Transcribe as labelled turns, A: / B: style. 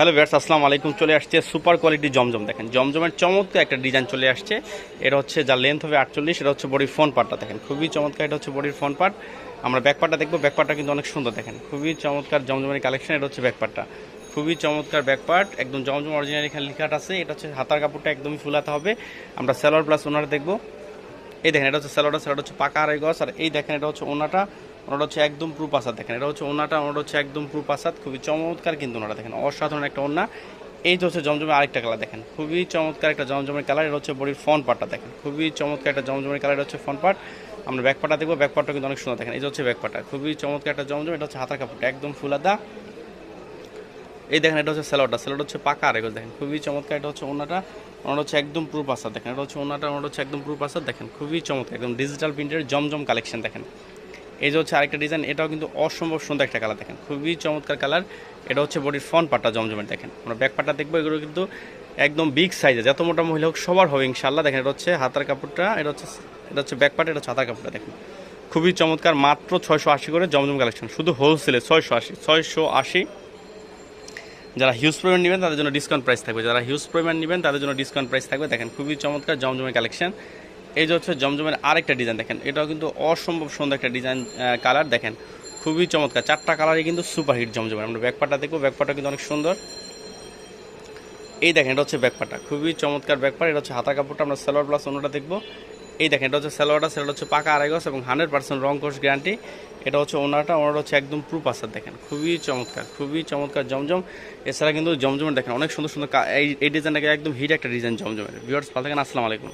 A: Hello viewers, আসসালামু আলাইকুম। চলে আসছে সুপার কোয়ালিটি জমজম। দেখেন, জমজমের চমৎকার একটা ডিজাইন চলে আসছে। এটা হচ্ছে যার লেন্থ হবে আটচল্লিশ, এটা হচ্ছে বডির ফ্রন্ট পার্টটা দেখেন, খুবই চমৎকার এটা হচ্ছে বডির ফ্রন্ট পার্ট আমরা ব্যাক পার্টটা দেখব ব্যাক পার্টটা কিন্তু অনেক সুন্দর। দেখেন, খুবই চমৎকার জমজমের কালেকশন এটা হচ্ছে ব্যাক পার্টটা খুবই চমৎকার ব্যাক পার্ট একদম জমজম অরিজিনাল এখানে লেখাটা আছে। এটা হচ্ছে হাতার কাপড়টা একদমই ফুলাতে হবে। আমরা সেলোয়ার প্লাস ওনার দেখব। এই দেখেন, এটা হচ্ছে স্যালোডা স্যালোড হচ্ছে পাকা আড়াই গজ। আর এই দেখেন, এটা হচ্ছে ওনাটা। ওনাটা হচ্ছে একদম প্রুপ আসাদ দেখেন। এটা হচ্ছে ওনাটা ওনাটা হচ্ছে একদম প্রুপ আসাদ। খুবই চমৎকার কিন্তু ওনাটা দেখেন। অসাধারণ একটা ওনা এই তো হচ্ছে জমজমের আরেকটা কালার দেখেন। খুবই চমৎকার একটা জমজমের কালার এটা হচ্ছে বডির ফ্রন্ট পার্টটা দেখেন। খুবই চমৎকার একটা জমজমের কালার এটা হচ্ছে ফ্রন্ট পার্ট আমরা ব্যাক পার্টটা দেখব। ব্যাক পার্টটা কিন্তু অনেক সুন্দর দেখেন। এই হচ্ছে ব্যাক পার্টটা খুবই চমৎকার একটা জমজম। এটা হচ্ছে হাতার কাপড়টা। একদম ফুলাদা এই দেখেন, এটা হচ্ছে স্যালোডটা স্যালোড হচ্ছে পাকা আর এগুলো দেখেন। খুবই চমৎকার এটা হচ্ছে ওনাটা ওনাটা হচ্ছে একদম প্রুফ আসার দেখেন। এটা হচ্ছে ওনাটা ওনাটা হচ্ছে একদম প্রুফ আসার দেখেন। খুবই চমৎকার। একদম ডিজিটাল প্রিন্টের জমজম কালেকশন দেখেন। এই যে হচ্ছে আরেকটা ডিজাইন এটাও কিন্তু অসম্ভব সুন্দর একটা কালার দেখেন। খুবই চমৎকার কালার এটা হচ্ছে বডির ফ্রন্ট পার্টটা জমজমের দেখেন। আমরা ব্যাক পার্টটা দেখব, এগুলো কিন্তু একদম বিগ সাইজে যত মোটা মহিলা হোক, সবার হবে ইনশাল্লাহ দেখেন, এটা হচ্ছে হাতার কাপড়টা, এটা হচ্ছে এটা হচ্ছে ব্যাক পার্ট এটা হচ্ছে হাতার কাপড়টা দেখেন। খুবই চমৎকার, মাত্র ছয়শো আশি করে জমজম কালেকশন শুধু হোলসেলে ছয়শো আশি ছয়শো আশি। যারা হিউজ পরিমাণ নেবেন, তাদের জন্য ডিসকাউন্ট প্রাইস থাকবে। যারা হিউজ পরিমাণ নেবেন, তাদের জন্য ডিসকাউন্ট প্রাইস থাকবে। দেখেন, খুবই চমৎকার জমজমের কালেকশন এই যে হচ্ছে জমজমের আরেকটা ডিজাইন দেখেন, এটাও কিন্তু অসম্ভব সুন্দর একটা ডিজাইন কালার দেখেন, খুবই চমৎকার। চারটা কালারই কিন্তু সুপার হিট জমজমের। আমরা ব্যাকপাটা দেখব ব্যাকপাটা কিন্তু অনেক সুন্দর। এই দেখেন, এটা হচ্ছে ব্যাকপাটা খুবই চমৎকার ব্যাকপাট এটা হচ্ছে হাতা কাপড়টা, আমরা সালোয়ার প্লাস অন্যটা দেখব। এই দেখেন, এটা হচ্ছে সালোয়ারটা সেটা হচ্ছে পাকা আড়াই এবং হান্ড্রেড পার্সেন্ট রং কোর্স গ্যারান্টি এটা হচ্ছে ওনারটা ওনারটা হচ্ছে একদম প্রুফ আসার দেখেন, খুবই চমৎকার খুবই চমৎকার জমজম। এছাড়া কিন্তু জমজমের দেখেন, অনেক সুন্দর সুন্দর এই এই ডিজাইনটাকে একদম হিট একটা ডিজাইন জমজমের। ভিউয়ার্স ভালো থাকেন, আসসালামু আলাইকুম।